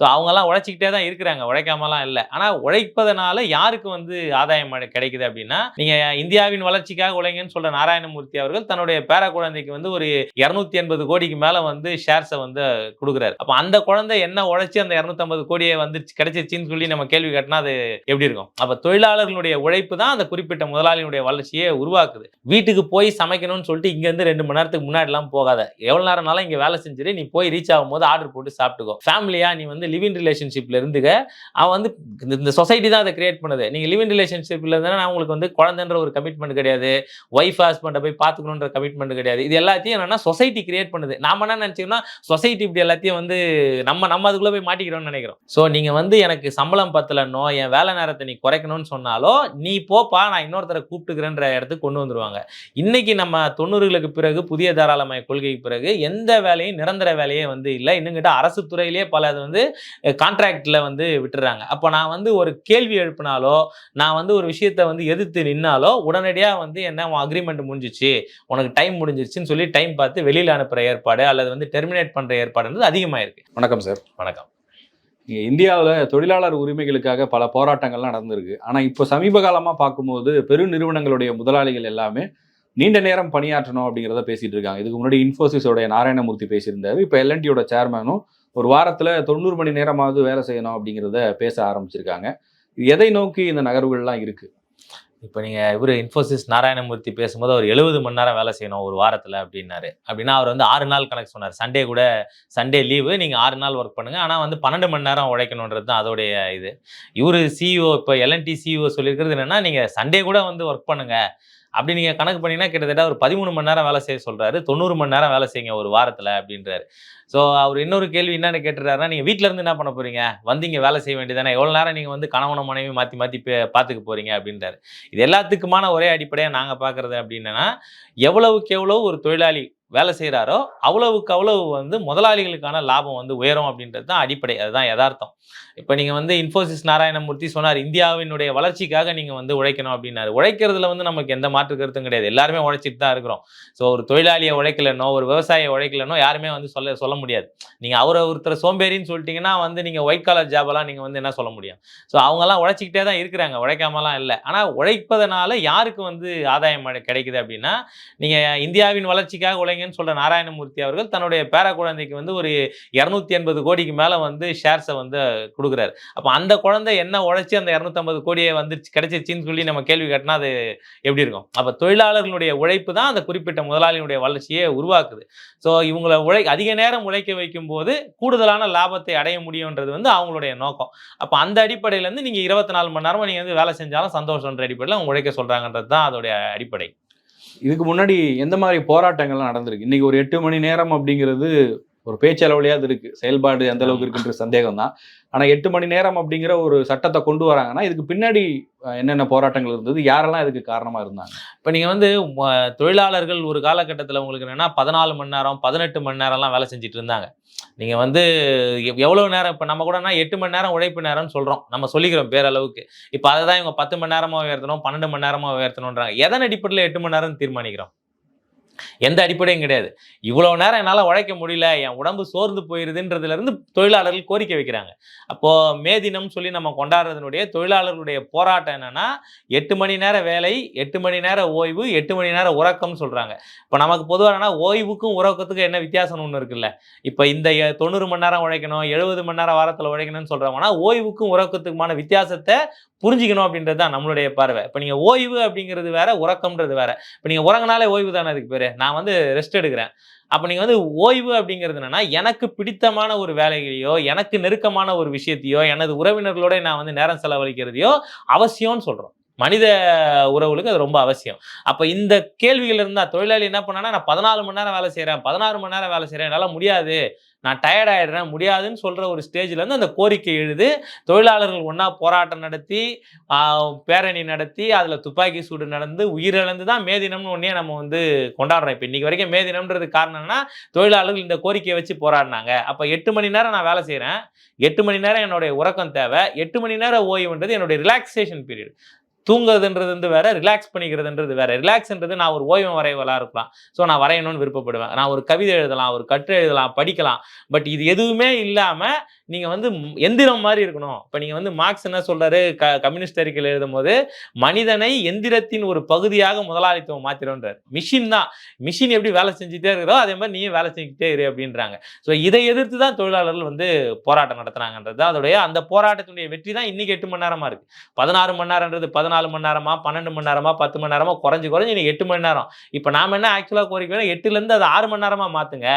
So அவங்கெல்லாம் உழைச்சிக்கிட்டே தான் இருக்கிறாங்க. உழைக்காமலாம் இல்லை. ஆனால் உழைப்பதனால யாருக்கு வந்து ஆதாயம் கிடைக்குது அப்படின்னா நீங்கள் இந்தியாவின் வளர்ச்சிக்காக உழைங்கன்னு சொல்கிற நாராயணமூர்த்தி அவர்கள் தன்னுடைய பேர குழந்தைக்கு வந்து ஒரு இரநூத்தி எண்பது கோடிக்கு மேலே வந்து ஷேர்ஸை வந்து கொடுக்குறாரு. அப்போ அந்த குழந்தை என்ன உழைச்சி அந்த இரநூத்தம்பது கோடியை வந்து கிடைச்சிச்சின்னு சொல்லி நம்ம கேள்வி கேட்டினா அது எப்படி இருக்கும்? அப்போ தொழிலாளர்களுடைய உழைப்பு தான் அந்த குறிப்பிட்ட முதலாளியினுடைய வளர்ச்சியை உருவாக்குது. வீட்டுக்கு போய் சமைக்கணும்னு சொல்லிட்டு இங்கேருந்து ரெண்டு மணி நேரத்துக்கு முன்னாடிலாம் போகாத. எவ்வளோ நேரம்னாலும் இங்கே வேலை செஞ்சுட்டு நீ போய் ரீச் ஆகும்போது ஆர்டர் போட்டு சாப்பிட்டுக்கோ. ஃபேமிலியாக நீ வந்து லிவிங் ரிலேஷன்ஷிப்பில் இருந்துக அவன் வந்து இந்த- இந்த சொசைட்டி தான் அதை கிரியேட் பண்ணுது. நீங்கள் லிவிங் இருந்தேன்னா நான் உங்களுக்கு வந்து குழந்தைன்ற ஒரு கமிட்மெண்ட் கிடையாது. ஒய்ஃப் ஹஸ்பண்டை போய் பார்த்துக்கணுன்ற கமிட்மெண்ட் கிடையாது. இது எல்லாத்தையும் என்னென்னா சொசைட்டி கிரியேட் பண்ணுது. நாம என்ன நினச்சிக்கோன்னா சொசைட்டி இப்படி எல்லாத்தையும் வந்து நம்ம நம்ம அதுக்குள்ளே போய் மாட்டிக்கிறோம்னு நினைக்கிறோம். ஸோ நீங்கள் வந்து எனக்கு சம்பளம் பத்தலன்னோ என் வேலை நேரத்தை நீ குறைக்கணும்னு சொன்னாலோ நீ போப்பா நான் இன்னொருத்தரை கூப்பிட்டுக்கிறேன்ற இடத்துக்கு கொண்டு வந்துருவாங்க. இன்னைக்கு நம்ம தொண்ணூறுகளுக்கு பிறகு புதிய தாராளமய கொள்கைக்கு பிறகு எந்த வேலையும் நிரந்தர வேலையே வந்து இல்லை. இன்னும் கிட்ட அரசு துறையிலேயே பல அது வந்து கான்ட்ராக்டில் வந்து விட்டுறாங்க. அப்போ நான் வந்து ஒரு கேள்வி எழுப்பினாலோ நான் வந்து ஒரு விஷயத்தை வந்து எதிர்த்து நின்னாலோ உடனடியாக வந்து என்ன உன் அக்ரிமெண்ட் முடிஞ்சிச்சு. உனக்கு டைம் முடிஞ்சிருச்சுன்னு சொல்லி டைம் பார்த்து வெளியில் அனுப்புகிற ஏற்பாடு அல்லது வந்து டெர்மினேட் பண்ணுற ஏற்பாடுன்றது அதிகமாக இருக்கு வணக்கம் சார் வணக்கம். இங்க இந்தியாவில் தொழிலாளர் உரிமைகளுக்காக பல போராட்டங்கள்லாம் நடந்திருக்கு. ஆனால் இப்போ சமீப காலமாக பார்க்கும்போது பெரு நிறுவனங்களுடைய முதலாளிகள் எல்லாமே நீண்ட நேரம் பணியாற்றணும் அப்படிங்கிறத பேசிட்டு இருக்காங்க. இதுக்கு முன்னாடி இன்ஃபோசிஸோடைய நாராயணமூர்த்தி பேசியிருந்தாரு. இப்போ எல்என்டியோட சேர்மனும் ஒரு வாரத்தில் தொண்ணூறு மணி நேரமாவது வேலை செய்யணும் அப்படிங்கிறத பேச ஆரம்பிச்சிருக்காங்க. இது எதை நோக்கி இந்த நகர்வுகள்லாம் இருக்குது இப்போ நீங்கள் இவர் இன்ஃபோசிஸ் நாராயணமூர்த்தி பேசும்போது அவர் எழுபது மணி நேரம் வேலை செய்யணும் ஒரு வாரத்தில் அப்படின்னாரு. அப்படின்னா அவர் வந்து ஆறு நாள் கணக்கு சொன்னார். சண்டே கூட சண்டே லீவு நீங்கள் ஆறு நாள் ஒர்க் பண்ணுங்கள் ஆனால் வந்து பன்னெண்டு மணி நேரம் உழைக்கணுன்றது தான் அதோடைய இது. இவர் சிஇஓ இப்போ எல்என்டி சிஇஓ சொல்லியிருக்கிறது என்னென்னா நீங்கள் சண்டே கூட வந்து ஒர்க் பண்ணுங்கள் அப்படி நீங்கள் கணக்கு பண்ணீங்கன்னா கிட்டத்தட்ட ஒரு பதிமூணு மணி நேரம் வேலை செய்ய சொல்கிறாரு தொண்ணூறு மணி நேரம் வேலை செய்யுங்க ஒரு வாரத்தில் அப்படின்றாரு. ஸோ அவர் இன்னொரு கேள்வி என்னன்னு கேட்டுறாருன்னா நீங்கள் வீட்டில் இருந்து என்ன பண்ண போறீங்க? வந்து இங்கே வேலை செய்ய வேண்டியதானே எவ்வளோ நேரம் நீங்கள் வந்து கணவன மனைவி மாற்றி மாற்றி பார்த்துக்க போகிறீங்க அப்படின்றாரு. இது எல்லாத்துக்குமான ஒரே அடிப்படையாக நாங்கள் பார்க்குறது அப்படின்னா எவ்வளவுக்கு எவ்வளோ ஒரு தொழிலாளி வேலை செய்கிறாரோ அவ்வளவுக்கு அவ்வளவு வந்து முதலாளிகளுக்கான லாபம் வந்து உயரும் அப்படின்றது தான் அடிப்படை. அதுதான் யதார்த்தம். இப்போ நீங்கள் வந்து இன்ஃபோசிஸ் நாராயணமூர்த்தி சொன்னார் இந்தியாவினுடைய வளர்ச்சிக்காக நீங்கள் வந்து உழைக்கணும் அப்படின்னாரு. உழைக்கிறதுல வந்து நமக்கு எந்த மாற்று கருத்தும் கிடையாது. எல்லாருமே உழைச்சிட்டு தான் இருக்கிறோம். ஸோ ஒரு தொழிலாளியை உழைக்கலனோ ஒரு விவசாயியை உழைக்கலனோ யாருமே வந்து சொல்ல சொல்ல முடியாது. நீங்கள் அவரை ஒருத்தர் சோம்பேறின்னு சொல்லிட்டீங்கன்னா வந்து நீங்கள் ஒயிட் காலர் ஜாபெல்லாம் நீங்கள் வந்து என்ன சொல்ல முடியும்? ஸோ அவங்கெல்லாம் உழைச்சிக்கிட்டே தான் இருக்கிறாங்க. உழைக்காமலாம் இல்லை. ஆனால் உழைப்பதனால யாருக்கு வந்து ஆதாயம் கிடைக்குது அப்படின்னா நீங்கள் இந்தியாவின் வளர்ச்சிக்காக உழைங்கன்னு சொல்கிற நாராயணமூர்த்தி அவர்கள் தன்னுடைய பேர குழந்தைக்கு வந்து ஒரு இரநூத்தி எண்பது கோடிக்கு மேலே வந்து ஷேர்ஸை வந்து கொடுக்குறாரு. அப்போ அந்த குழந்தை என்ன உழைச்சி அந்த இரநூத்தம்பது கோடியை வந்து கிடைச்சிருச்சின்னு சொல்லி நம்ம கேள்வி கேட்டினா அது எப்படி இருக்கும்? அப்போ தொழிலாளர்களுடைய உழைப்பு தான் அந்த குறிப்பிட்ட முதலாளியினுடைய வளர்ச்சியை உருவாக்குது. ஸோ இவங்களை உழை அதிக நேரம் உழைக்க வைக்கும் போது கூடுதலான லாபத்தை அடைய முடியுன்றது வந்து அவங்களுடைய நோக்கம். அப்போ அந்த அடிப்படையிலேருந்து நீங்கள் இருபத்தி நாலு மணி நேரமும் நீங்கள் வந்து வேலை செஞ்சாலும் சந்தோஷன்ற அடிப்படையில் அவங்க உழைக்க சொல்கிறாங்கன்றது தான் அதோடைய அடிப்படை. இதுக்கு முன்னாடி எந்த மாதிரி போராட்டங்கள்லாம் நடந்திருக்கு? இன்னைக்கு ஒரு எட்டு மணி நேரம் அப்படிங்கிறது ஒரு பேச்சளவுலையாவது இருக்கு. செயல்பாடு எந்த அளவுக்கு இருக்குன்ற சந்தேகம் தான் ஆனா எட்டு மணி நேரம் அப்படிங்கிற ஒரு சட்டத்தை கொண்டு வராங்கன்னா இதுக்கு பின்னாடி என்னென்ன போராட்டங்கள் இருந்தது? யாரெல்லாம் இதுக்கு காரணமா இருந்தாங்க? இப்போ நீங்கள் வந்து தொழிலாளர்கள் ஒரு காலகட்டத்தில் உங்களுக்கு என்னென்னா பதினாலு மணி நேரம் பதினெட்டு மணி நேரம்லாம் வேலை செஞ்சுட்டு இருந்தாங்க. நீங்கள் வந்து எவ்- எவ்வளவு நேரம் இப்போ நம்ம கூடனா எட்டு மணி நேரம் உழைப்பு நேரம்னு சொல்கிறோம் நம்ம சொல்லிக்கிறோம் பேரளவுக்கு. இப்போ அதை தான் இவங்க பத்து மணி நேரமாக உயர்த்தணும் பன்னெண்டு மணி நேரமாக உயர்த்தணுன்றாங்க எதன் அடிப்படையில் எட்டு மணி நேரம் தீர்மானிக்கிறோம்? எந்த அடிப்படையும் கிடையாது. இவ்வளோ நேரம் என்னால் உழைக்க முடியல என் உடம்பு சோர்ந்து போயிருதுன்றதுலேருந்து தொழிலாளர்கள் கோரிக்கை வைக்கிறாங்க. அப்போ மே தினம் சொல்லி நம்ம கொண்டாடுறதுனுடைய தொழிலாளர்களுடைய போராட்டம் என்னன்னா எட்டு மணி நேர வேலை எட்டு மணி நேர ஓய்வு எட்டு மணி நேரம் உறக்கம்னு சொல்கிறாங்க இப்போ நமக்கு பொதுவாக ஓய்வுக்கும் உறக்கத்துக்கும் என்ன வித்தியாசம் ஒன்று இருக்குல்ல. இப்போ இந்த தொண்ணூறு மணி நேரம் உழைக்கணும் எழுபது மணி நேரம் வாரத்தில் உழைக்கணும்னு சொல்கிறாங்கன்னா ஓய்வுக்கும் உறக்கத்துக்குமான வித்தியாசத்தை புரிஞ்சுக்கணும் அப்படின்றது தான் நம்மளுடைய பார்வை. இப்போ நீங்கள் ஓய்வு அப்படிங்கிறது வேற உறக்கம்ன்றது வேற. இப்போ நீங்கள் உறங்கினாலே ஓய்வு தானே அதுக்கு பேர்? நான் வந்து ரெஸ்ட் எடுக்கிறேன். அப்போ நீங்கள் வந்து ஓய்வு அப்படிங்கிறது என்னன்னா எனக்கு பிடித்தமான ஒரு வேலைகளையோ எனக்கு நெருக்கமான ஒரு விஷயத்தையோ எனது உறவினர்களோட நான் வந்து நேரம் செலவழிக்கிறதையோ அவசியம்னு சொல்கிறோம் மனித உறவுகளுக்கு அது ரொம்ப அவசியம். அப்போ இந்த கேள்விகள் இருந்தால் தொழிலாளி என்ன பண்ணானா நான் பதினாலு மணி நேரம் வேலை செய்கிறேன் பதினாறு மணி நேரம் வேலை செய்கிறேன் என்னால் முடியாது. நான் டயர்ட் ஆகிடுறேன் முடியாதுன்னு சொல்கிற ஒரு ஸ்டேஜ்லேருந்து அந்த கோரிக்கை எழுது. தொழிலாளர்கள் ஒன்றா போராட்டம் நடத்தி பேரணி நடத்தி அதில் துப்பாக்கி சூடு நடந்து உயிரிழந்து தான் மே தினம்னு ஒன்றே நம்ம வந்து கொண்டாடுறோம். இப்போ இன்னைக்கு வரைக்கும் மே தினம்ன்றது காரணம் என்னன்னா தொழிலாளர்கள் இந்த கோரிக்கையை வச்சு போராடினாங்க. அப்போ எட்டு மணி நேரம் நான் வேலை செய்கிறேன் எட்டு மணி நேரம் என்னுடைய உறக்கம் தேவை. எட்டு மணி நேரம் ஓய்வுன்றது என்னுடைய ரிலாக்ஸேஷன் பீரியட் தூங்குறதுன்றது வந்து வேற ரிலாக்ஸ் பண்ணிக்கிறதுன்றது வேற. ரிலாக்ஸ்ன்றது நான் ஒரு ஓய்வு வரைவலாக இருக்கலாம். ஸோ நான் வரையணும்னு விருப்பப்படுவேன். நான் ஒரு கவிதை எழுதலாம் ஒரு கற்று எழுதலாம் படிக்கலாம். பட் இது எதுவுமே இல்லாமல் நீங்கள் வந்து எந்திரம் மாதிரி இருக்கணும். இப்போ நீங்கள் வந்து மார்க்ஸ் என்ன சொல்கிறாரு க கம்யூனிஸ்ட் அறிக்கையில் எழுதும் போது மனிதனை எந்திரத்தின் ஒரு பகுதியாக முதலாளித்துவம் மாத்திரன்றார் மிஷின் தான். மிஷின் எப்படி வேலை செஞ்சுட்டே இருக்கிறதோ அதே மாதிரி நீயும் வேலை செஞ்சுக்கிட்டே இரு அப்படின்றாங்க. ஸோ இதை எதிர்த்து தான் தொழிலாளர்கள் வந்து போராட்டம் நடத்துனாங்கன்றது அதோடைய அந்த போராட்டத்தினுடைய வெற்றி தான் இன்னைக்கு எட்டு மணி நேரமா இருக்குது பதினாறு மணி நேரம்ன்றது பதினாலு மணி நேரமா பன்னெண்டு மணி நேரமா பத்து மணி நேரமா குறைஞ்சு குறைஞ்சு இன்னைக்கு எட்டு மணி நேரம். இப்போ நாம என்ன ஆக்சுவலாக கோரிக்கை வேணும் எட்டுல அது ஆறு மணி நேரமா மாத்துங்க.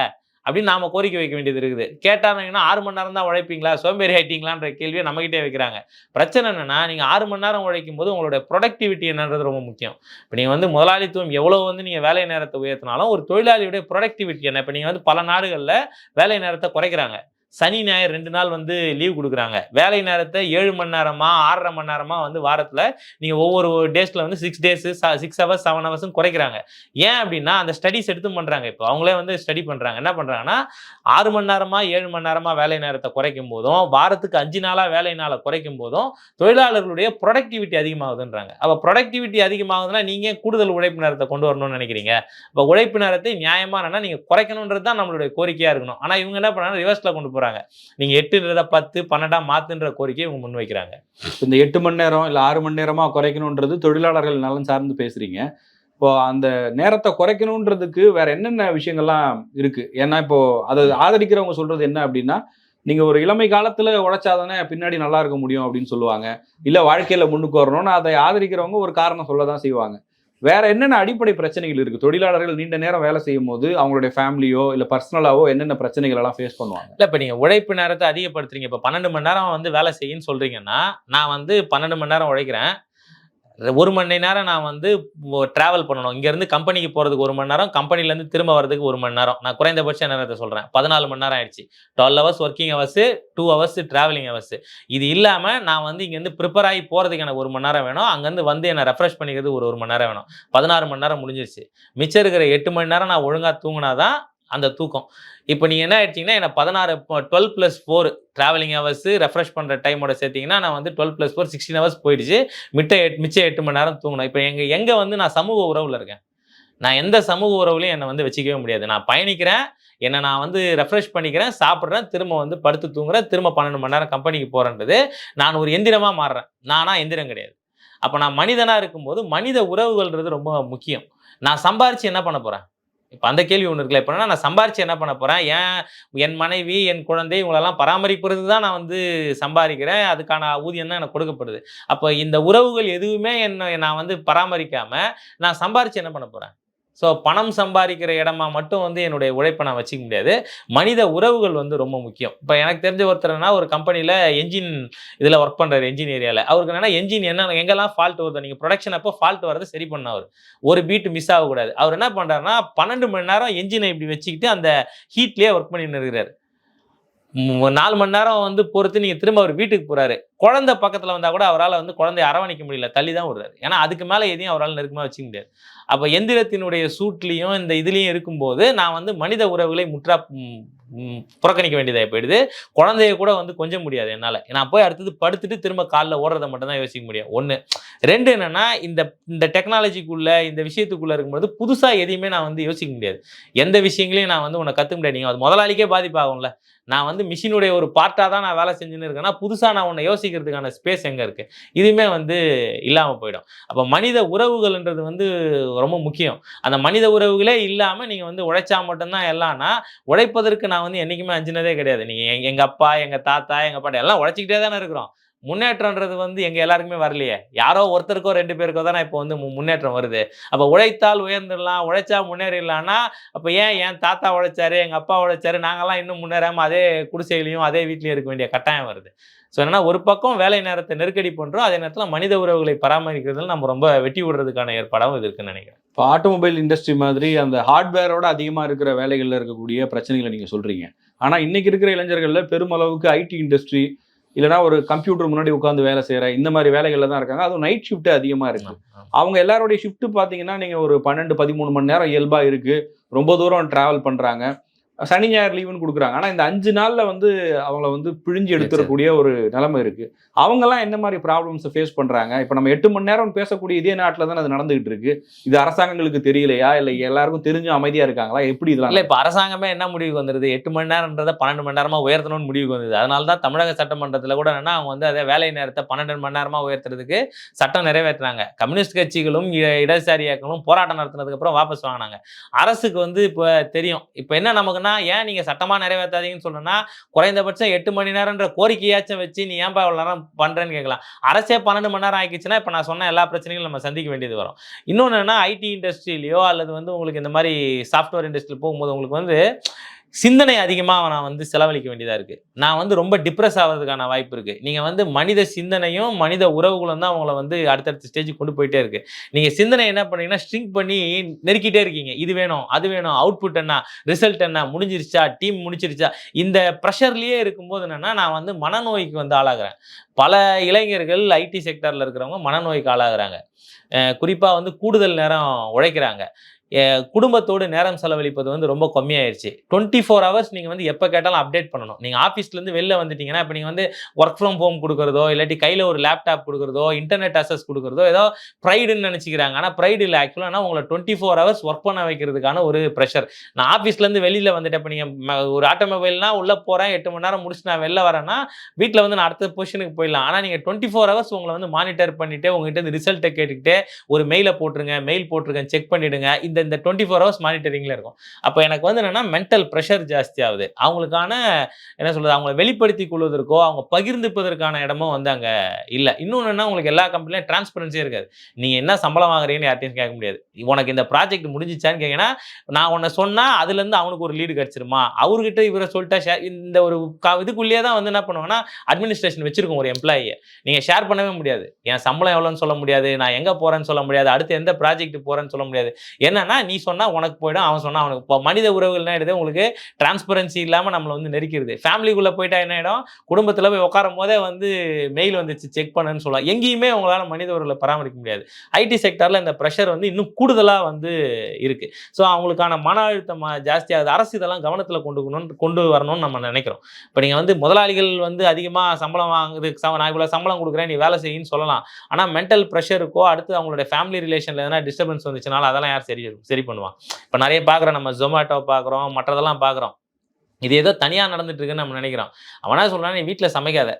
அப்படின்னு நாம கோரிக்கை வைக்க வேண்டியது இருக்குது. கேட்டாங்கன்னா ஆறு மணி நேரம் தான் உழைப்பீங்களா? சோம்பேறி ஆயிட்டீங்களான்ற கேள்வியை நம்மகிட்டே வைக்கிறாங்க. பிரச்சனை என்னன்னா நீங்க ஆறு மணி நேரம் உழைக்கும் போது உங்களுடைய ப்ரொடக்டிவிட்டி என்னன்றது ரொம்ப முக்கியம். இப்போ நீங்கள் வந்து முதலாளித்துவம் எவ்வளோ வந்து நீங்கள் வேலை நேரத்தை உயர்த்தினாலும் ஒரு தொழிலாளியுடைய ப்ரொடக்டிவிட்டி என்ன? இப்போ நீங்கள் வந்து பல நாடுகளில் வேலை நேரத்தை குறைக்கிறாங்க. சனி ஞாயிறு ரெண்டு நாள் வந்து லீவ் கொடுக்குறாங்க. வேலை நேரத்தை ஏழு மணி நேரமா ஆறரை மணி நேரமா வந்து வாரத்தில் நீங்கள் ஒவ்வொரு டேஸில் வந்து six days six hours seven ஹவர்ஸ்னு குறைக்கிறாங்க. ஏன் அப்படின்னா அந்த ஸ்டடிஸ் எடுத்து பண்ணுறாங்க இப்போ. அவங்களே வந்து ஸ்டடி பண்ணுறாங்க என்ன பண்ணுறாங்கன்னா ஆறு மணி நேரமா ஏழு மணி நேரமா வேலை நேரத்தை குறைக்கும் போதும் வாரத்துக்கு அஞ்சு நாளாக வேலை நாளை குறைக்கும் போதும் தொழிலாளர்களுடைய ப்ரொடக்டிவிட்டி அதிகமாகுதுன்றாங்க. அப்போ ப்ரொடக்டிவிட்டி அதிகமாகுதுன்னா நீங்கள் கூடுதல் உழைப்பு நேரத்தை கொண்டு வரணும்னு நினைக்கிறீங்க? இப்போ உழைப்பு நேரத்தை நியாயமானா நீங்கள் குறைக்கணுன்றது தான் நம்மளுடைய கோரிக்கையாக இருக்கணும். ஆனால் இவங்க என்ன பண்ணுறாங்க ரிவர்ஸில் கொண்டு போகிறாங்க நீங்கள் எட்டுன்றத பத்து பன்னெண்டா மாத்துன்ற கோரிக்கையை இவங்க முன்வைக்கிறாங்க. இந்த எட்டு மணி நேரம் இல்லை ஆறு மணி நேரமா குறைக்கணுன்றது தொழிலாளர்கள் நலன் சார்ந்து பேசுறீங்க. இப்போ அந்த நேரத்தை குறைக்கணுன்றதுக்கு வேற என்னென்ன விஷயங்கள்லாம் இருக்கு? ஏன்னா இப்போ அதை ஆதரிக்கிறவங்க சொல்றது என்ன அப்படின்னா நீங்க ஒரு இளமை காலத்துல உழைச்சாதானே பின்னாடி நல்லா இருக்க முடியும் அப்படின்னு சொல்லுவாங்க. இல்ல வாழ்க்கையில முன்னுக்கு வரணும்னு அதை ஆதரிக்கிறவங்க ஒரு காரணம் சொல்ல தான் செய்வாங்க. வேற என்னென்ன அடிப்படை பிரச்சனைகள் இருக்கு? தொழிலாளர்கள் நீண்ட நேரம் வேலை செய்யும் போது அவங்களுடைய ஃபேமிலியோ இல்ல பர்சனலாவோ என்னென்ன பிரச்சனைகள் எல்லாம் ஃபேஸ் பண்ணுவாங்க? இல்லை இப்போ நீங்கள் உழைப்பு நேரத்தை அதிகப்படுத்துறீங்க. இப்போ பன்னெண்டு மணி நேரம் வந்து வேலை செய்யுன்னு சொல்கிறீங்கன்னா நான் வந்து பன்னெண்டு மணி நேரம் உழைக்கிறேன். ஒரு மணி நேரம் நான் வந்து ட்ராவல் பண்ணணும். இங்கேருந்து கம்பெனிக்கு போகிறதுக்கு ஒரு மணி நேரம் கம்பெனிலேருந்து திரும்ப வரதுக்கு ஒரு மணி நேரம். நான் குறைந்தபட்ச நேரத்தை சொல்கிறேன் பதினாலு மணி நேரம் ஆயிடுச்சு. Twelve hours working hours two hours travelling hours இது இல்லாமல் நான் வந்து இங்கேருந்து ப்ரிப்பேர் ஆகி போகிறதுக்கு எனக்கு ஒரு மணி நேரம் வேணும். அங்கேருந்து வந்து என்னை ரெஃப்ரெஷ் பண்ணிக்கிறது ஒரு ஒரு மணி நேரம் வேணும். பதினாறு மணி நேரம் முடிஞ்சிருச்சு. மிச்சம் இருக்கிற எட்டு மணி நேரம் நான் ஒழுங்காக தூங்கினா தான் அந்த தூக்கம். இப்போ நீங்கள் என்ன ஆயிடுச்சிங்கன்னா என்ன பதினாறு twelve plus four travelling hours refresh பண்ணுற டைமோட சேர்த்திங்கன்னா நான் வந்து twelve plus four sixteen hours போயிடுச்சு. மிட்ட எட் மிச்சம் எட்டு மணி நேரம் தூங்கணும் இப்போ எங்கள் எங்கே வந்து நான் சமூக உறவில் இருக்கேன். நான் எந்த சமூக உறவுலையும் என்னை வந்து வச்சுக்கவே முடியாது. நான் பயணிக்கிறேன் என்னை நான் வந்து ரெஃப்ரெஷ் பண்ணிக்கிறேன் சாப்பிட்றேன் திரும்ப வந்து படுத்து தூங்குறேன் திரும்ப பன்னெண்டு மணி நேரம் கம்பெனிக்கு போகிறேன்றது நான் ஒரு எந்திரமாக மாறுறேன். நானாக எந்திரம் கிடையாது. அப்போ நான் மனிதனாக இருக்கும்போது மனித உறவுகள்ன்றது ரொம்ப முக்கியம். நான் சம்பாரித்து என்ன பண்ண போகிறேன் இப்போ அந்த கேள்வி ஒன்று இருக்குல்ல. இப்போ நான் சம்பாரிச்சு என்ன பண்ண போகிறேன் ஏன் என் மனைவி என் குழந்தை இவங்களெல்லாம் பராமரிப்புறது தான் நான் வந்து சம்பாதிக்கிறேன். அதுக்கான ஊதியம் தான் எனக்கு கொடுக்கப்படுது. அப்போ இந்த உறவுகள் எதுவுமே என்னை நான் வந்து பராமரிக்காமல் நான் சம்பாரிச்சு என்ன பண்ண போகிறேன் ஸோ பணம் சம்பாதிக்கிற இடமா மட்டும் வந்து என்னுடைய உழைப்பை நான் வச்சுக்க முடியாது. மனித உறவுகள் வந்து ரொம்ப முக்கியம். இப்போ எனக்கு தெரிஞ்ச ஒருத்தர்னா ஒரு கம்பெனியில் என்ஜின் இதில் ஒர்க் பண்ணுறாரு என்ஜின் ஏரியாவில் அவருக்கு என்னென்னா என்ஜின் என்ன எங்கெல்லாம் ஃபால்ட் வருது நீங்கள் ப்ரொடக்ஷன் அப்போ ஃபால்ட் வரது சரி பண்ண அவர். ஒரு பீட் மிஸ் ஆகக்கூடாது. அவர் என்ன பண்ணுறாருன்னா பன்னெண்டு மணி நேரம் என்ஜினை இப்படி வச்சுக்கிட்டு அந்த ஹீட்லேயே ஒர்க் பண்ணிட்டு இருக்கிறாரு. நாலு மணி நேரம் வந்து பொறுத்து நீங்கள் திரும்ப அவர் வீட்டுக்கு போகிறாரு குழந்தை பக்கத்தில் வந்தால் கூட அவரால் வந்து குழந்தைய அரவணைக்க முடியல. தள்ளி தான் விடுறாரு. ஏன்னா அதுக்கு மேலே எதையும் அவரால் நெருக்கமாக வச்சுக்க முடியாது. அப்போ எந்திரத்தினுடைய சூட்லேயும் இந்த இதுலேயும் இருக்கும்போது நான் வந்து மனித உறவுகளை முற்றா புறக்கணிக்க வேண்டியதாக போயிடுது. குழந்தைய கூட வந்து கொஞ்சம் முடியாது என்னால். நான் போய் அடுத்தது படுத்துட்டு திரும்ப காலில் ஓடுறத மட்டும்தான் யோசிக்க முடியும். ஒன்று ரெண்டு என்னென்னா இந்த இந்த டெக்னாலஜிக்குள்ளே இந்த விஷயத்துக்குள்ளே இருக்கும்போது புதுசாக எதையுமே நான் வந்து யோசிக்க முடியாது. எந்த விஷயங்களையும் நான் வந்து உன்னை கற்றுக்க முடியாது. நீங்கள் அது முதலாளிக்கே பாதிப்பாகும்ல. நான் வந்து மிஷினுடைய ஒரு பார்ட்டாக தான் நான் வேலை செஞ்சுன்னு இருக்கேன்னா புதுசாக நான் உன்னை யோசிக்கிறதுக்கான ஸ்பேஸ் எங்கே இருக்குது இதுவுமே வந்து இல்லாமல் போயிடும். அப்போ மனித உறவுகள்ன்றது வந்து ரொம்ப முக்கியம். அந்த மனித உறவுகளே இல்லாமல் நீங்கள் வந்து உழைச்சா மட்டும்தான் எல்லாம்னா உழைப்பதற்கு நான் வந்து என்றைக்குமே அஞ்சினதே கிடையாது. நீங்கள் எங்கள் அப்பா எங்கள் தாத்தா எங்கள் பாட்டி எல்லாம் உழைச்சிக்கிட்டே தானே இருக்கிறோம். முன்னேற்றம்ன்றது வந்து எங்கள் எல்லாருக்குமே வரலையே. யாரோ ஒருத்தருக்கோ ரெண்டு பேருக்கோ தானே இப்போ வந்து மு- முன்னேற்றம் வருது. அப்போ உழைத்தால் உயர்ந்துடலாம் உழைச்சா முன்னேறிடலாம்னா அப்போ ஏன் என் தாத்தா உழைச்சாரு எங்கள் அப்பா உழைச்சாரு நாங்கள்லாம் இன்னும் முன்னேறாமல் அதே குடிசையிலையும் அதே வீட்லேயும் இருக்க வேண்டிய கட்டாயம் வருது. ஸோ என்னன்னா ஒரு பக்கம் வேலை நேரத்தை நெருக்கடி பண்றோம் அதே நேரத்தில் மனித உறவுகளை பராமரிக்கிறதுல நம்ம ரொம்ப வெட்டி விடுறதுக்கான ஏற்பாடாகவும் இது இருக்குன்னு நினைக்கிறேன். இப்போ ஆட்டோமொபைல் இண்டஸ்ட்ரி மாதிரி அந்த ஹார்ட்வேரோட அதிகமாக இருக்கிற வேலைகளில் இருக்கக்கூடிய பிரச்சனைகளை நீங்கள் சொல்கிறீங்க ஆனால் இன்னைக்கு இருக்கிற இளைஞர்களில் பெருமளவுக்கு ஐடி இண்டஸ்ட்ரி இல்லைனா ஒரு கம்ப்யூட்டர் முன்னாடி உட்காந்து வேலை செய்கிற இந்த மாதிரி வேலைகளில் தான் இருக்காங்க. அதுவும் நைட் ஷிஃப்ட் அதிகமாக இருக்கு. அவங்க எல்லாருடைய ஷிஃப்ட் பார்த்தீங்கன்னா நீங்கள் ஒரு பன்னெண்டு பதிமூணு மணி நேரம் இயல்பாக இருக்குது ரொம்ப தூரம் ட்ராவல் பண்ணுறாங்க சனி ஞாயிறு லீவுன்னு கொடுக்குறாங்க. ஆனா இந்த அஞ்சு நாள்ல வந்து அவங்கள வந்து பிழிஞ்சு எடுத்துடக்கூடிய ஒரு நிலைமை இருக்கு. அவங்கெல்லாம் என்ன மாதிரி ப்ராப்ளம்ஸ் ஃபேஸ் பண்றாங்க? இப்போ நம்ம எட்டு மணி நேரம் பேசக்கூடிய இதே நாட்டில் தானே அது நடந்துகிட்டு இருக்கு. இது அரசாங்கங்களுக்கு தெரியலையா? இல்லை எல்லாருக்கும் தெரிஞ்சு அமைதியா இருக்காங்களா? எப்படி இதெல்லாம் இல்ல இப்ப அரசாங்கமே என்ன முடிவுக்கு வந்துருது? எட்டு மணி நேரம்ன்றத பன்னெண்டு மணி நேரமா உயர்த்தணும்னு முடிவுக்கு வந்தது அதனால தான் தமிழக சட்டமன்றத்துல கூட என்னன்னா அவங்க வந்து அதே வேலை நேரத்தை பன்னெண்டு மணி நேரமா உயர்த்துறதுக்கு சட்டம் நிறைவேற்றினாங்க. கம்யூனிஸ்ட் கட்சிகளும் இடதுசாரி இயக்கங்களும் போராட்டம் நடத்தினதுக்கு அப்புறம் வாபஸ் வாங்கினாங்க. அரசுக்கு வந்து இப்போ தெரியும். இப்போ என்ன நமக்குன்னா ஏன் நீங்க சட்டமாக நிறைவேற்றாதீங்கன்னு சொல்லணும்னா குறைந்தபட்சம் எட்டு மணி நேரம்ன்ற கோரிக்கையாச்சும் வச்சு நீ ஏன்பா இவ்வளோ நேரம் பண்ணுறேன்னு கேட்கலாம். அரசே பன்னெண்டு மணி நேரம் ஆகிடுச்சுன்னா இப்போ நான் சொன்ன எல்லா பிரச்சனைகளும் நம்ம சந்திக்க வேண்டியது வரும். இன்னொன்று என்னன்னா ஐடி இண்டஸ்ட்ரியிலையோ அல்லது வந்து உங்களுக்கு இந்த மாதிரி சாஃப்ட்வேர் இண்டஸ்ட்ரியில் போகும்போது உங்களுக்கு வந்து சிந்தனை அதிகமாக நான் வந்து செலவழிக்க வேண்டியதாக இருக்குது நான் வந்து ரொம்ப டிப்ரெஸ் ஆகிறதுக்கான வாய்ப்பு இருக்குது நீங்கள் வந்து மனித சிந்தனையும் மனித உறவுகளும் தான் அவங்கள வந்து அடுத்தடுத்த ஸ்டேஜுக்கு கொண்டு போயிட்டே இருக்குது நீங்கள் சிந்தனை என்ன பண்ணீங்கன்னா ஸ்ட்ரிங் பண்ணி நெருக்கிட்டே இருக்கீங்க. இது வேணும் அது வேணும் அவுட்புட் என்ன ரிசல்ட் என்ன முடிஞ்சிருச்சா டீம் முடிச்சிருச்சா இந்த ப்ரெஷர்லேயே இருக்கும்போது என்னென்னா நான் வந்து மனநோய்க்கு வந்து ஆளாகிறேன். பல இளைஞர்கள் ஐடி செக்டரில் இருக்கிறவங்க மனநோய்க்கு ஆளாகிறாங்க. குறிப்பாக வந்து கூடுதல் நேரம் உழைக்கிறாங்க. குடும்பத்தோடு நேரம் செலவழிப்பது வந்து ரொம்ப கம்மியாயிருச்சு. டுவெண்ட்டி ஃபோர் ஹவர்ஸ் நீங்கள் வந்து எப்போ கேட்டாலும் அப்டேட் பண்ணணும். நீங்கள் ஆஃபீஸ்லேருந்து வெளில வந்துட்டீங்கன்னா இப்போ நீங்கள் வந்து ஒர்க் ஃப்ரம் ஹோம் கொடுக்குறதோ இல்லாட்டி கையில் ஒரு லேப்டாப் கொடுக்குறதோ இன்டர்நெட் அசஸ் கொடுக்குறதோ ஏதோ ப்ரைடுன்னு நினச்சிக்கிறாங்க. ஆனால் ப்ரைடு இல்லை ஆக்சுவலாக உங்களை டுவெண்ட்டி ஃபோர் ஹவர்ஸ் ஒர்க் பண்ண வைக்கிறதுக்கான ஒரு ப்ரெஷர் நான் ஆஃபீஸ்லேருந்து வெளியில் வந்துட்டேன். இப்போ நீங்கள் ஒரு ஆட்டோமொபைல்னா உள்ளே போகிறேன் எட்டு மணி நேரம் முடிச்சு நான் வெளில வரேன்னா வீட்டில் வந்து நான் அடுத்த பொசிஷனுக்கு போயிடலாம். ஆனால் நீங்கள் டுவெண்ட்டி ஃபோர் ஹவர்ஸ் உங்களை வந்து மானிட்டர் பண்ணிவிட்டு உங்ககிட்ட இந்த ரிசல்ட்டை கேட்டுக்கிட்டு ஒரு மெயிலை போட்டுருங்க மெயில் போட்டிருக்கேன் செக் பண்ணிவிடுங்க இந்த இந்த டுவெண்ட்டி ஃபோர் ஹவர்ஸ் மானிட்டரிங்கில் இருக்கும். அப்போ எனக்கு வந்து என்னென்னா மென்டல் ப்ரெஷர் ஜாஸ்தி ஆகுது அவங்களுக்கான என்ன சொல்கிறது அவங்கள வெளிப்படுத்தி கொள்வதற்கோ அவங்க பகிர்ந்துப்பதற்கான இடமும் வந்து அங்கே இல்லை. இன்னொன்று என்ன உங்களுக்கு எல்லா கம்பெனிலையும் டிரான்ஸ்பரன்சியே இருக்காது. நீங்கள் என்ன சம்பளம் வாங்குறீங்கன்னு யார்ட்டையும் கேட்க முடியாது. உனக்கு இந்த ப்ராஜெக்ட் முடிஞ்சிச்சான்னு கேங்கன்னா நான் உன்னை சொன்னால் அதுலேருந்து அவனுக்கு ஒரு லீடு கிடச்சிருமா? அவர்கிட்ட இவரை சொல்லிட்டா ஷேர் இந்த ஒரு க- இதுக்குள்ளேயே தான் வந்து என்ன பண்ணுவாங்கன்னா அட்மினிஸ்ட்ரேஷன் வச்சிருக்கோம் ஒரு எம்ப்ளாயியை நீங்கள் ஷேர் பண்ணவே முடியாது. என் சம்பளம் எவ்வளோன்னு சொல்ல முடியாது. நான் எங்கே போகிறேன்னு சொல்ல முடியாது. அடுத்து எந்த ப்ராஜெக்ட் போகிறேன்னு சொல்ல முடியாது. என்னன்னா நீ சொன்னால் உனக்கு போயிடும் அவன் சொன்னால் அவனுக்கு இப்போ மனித உறவுகள்னா எடுத்து உங்களுக்கு டிரான்ஸ்பரன்சி இல்லாமல் நம்மளை வந்து நெருக்கிறது ஃபேமிலிக்குள்ளே போயிட்டா என்ன ஆகிடும் குடும்பத்தில் போய் உட்காரும் போதே வந்து மெயில் வந்துச்சு செக் பண்ணுன்னு சொல்லலாம் எங்கேயுமே உங்களால் மனித உறவுகளை பராமரிக்க முடியாது. ஐடி செக்டரில் இந்த ப்ரெஷர் வந்து இன்னும் கூடுதலாக வந்து இருக்குது ஸோ அவங்களுக்கான மன அழுத்தம் ஜாஸ்தியாகுது அரசு இதெல்லாம் கவனத்தில் கொண்டு கொண்டு வரணும்னு நம்ம நினைக்கிறோம். இப்போ நீங்கள் வந்து முதலாளிகள் வந்து அதிகமாக சம்பளம் வாங்குது நான் இவ்வளோ சம்பளம் கொடுக்குறேன் நீ வேலை செய்யின்னு சொல்லலாம். ஆனால் மென்டல் ப்ரெஷருக்கோ அடுத்து அவங்களுடைய ஃபேமிலி ரிலேஷனில் எதனா டிஸ்டர்பன்ஸ் வந்துச்சுனால அதெல்லாம் யார் சரி சரி பண்ணுவான். இப்போ நிறைய பார்க்குறோம் நம்ம ஜொமேட்டோ பார்க்குறோம் மற்றதெல்லாம் பார்க்குறோம் இது ஏதோ தனியாக நடந்துட்டு இருக்குன்னு நம்ம நினைக்கிறோம். அவனா சொல்கிறான் நீ வீட்டில் சமைக்காத.